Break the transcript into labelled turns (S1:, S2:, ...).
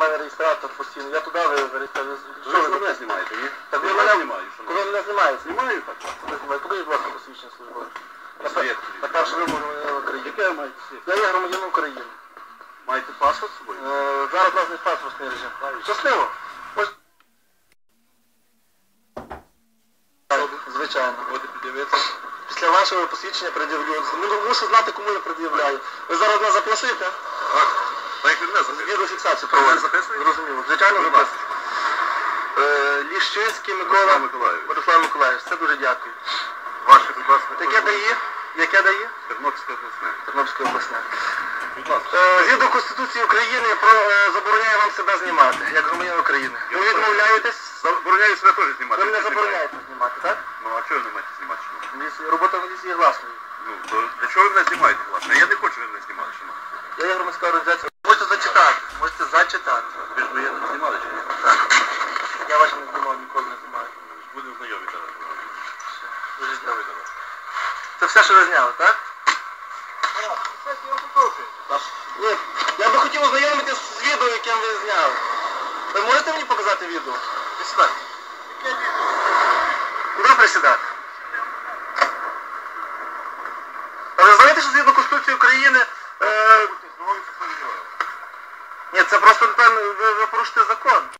S1: мене реєстратор постійно. Я туди ви реєстратор.
S2: Ви мене знімаєте, ні?
S1: Так ви мене
S2: знімаю, що
S1: Коли мене знімаєте?
S2: Знімаю так.
S1: Покажіть, будь ласка, посвідчення службове. На
S2: Свідки.
S1: пер- На перший вимог громадянина України.
S2: Яке ви маєте?
S1: Я є громадянин України.
S2: Маєте паспорт з собою?
S1: Е, Зараз у нас не паспортний режим. Щасливо. Звичайно. Після вашого посвідчення пред'явлю. Ну, мушу знати, кому я пред'являю. Ви зараз нас запросите?
S2: Так. Так як мене.
S1: Відеофіксацію
S2: мене
S1: Зрозуміло. Звичайно,
S2: Будь ласка.
S1: Е, Ліщинський Микола. Мирослав Миколаївич. Це дуже дякую.
S2: Ваше, будь ласка.
S1: Яке дає? Яке дає?
S2: Тернопільське обласне.
S1: Тернопільська обласна.
S2: Будь ласка.
S1: Е, Згідно Конституції України про, е, забороняє вам себе знімати, як громадянин України. Ви відмовляєтесь?
S2: Забороняю себе теж знімати.
S1: Ви
S2: Не
S1: забороняєте знімати, так?
S2: Ну, а чого ви не маєте знімати?
S1: Робота міліції є гласною.
S2: Ну, то для чого ви мене знімаєте, власне? Я не хочу, щоб ви мене знімали. Чому?
S1: Я є громадська організація. Можете зачитати, можете зачитати.
S2: Ви ж мене не знімали, чи ні?
S1: Так. Я вас не знімав, ніколи не знімаю.
S2: Будемо знайомі зараз.
S1: Дуже дякую. Це все, що ви зняли, так? Ні, я би хотів ознайомитися з відео, яке ви зняли. Ви можете мені показати відео? Присідайте. Куди присідати? А ви знаєте, що згідно Конституції України... Е... Ні, це просто там ви, ви порушите закон.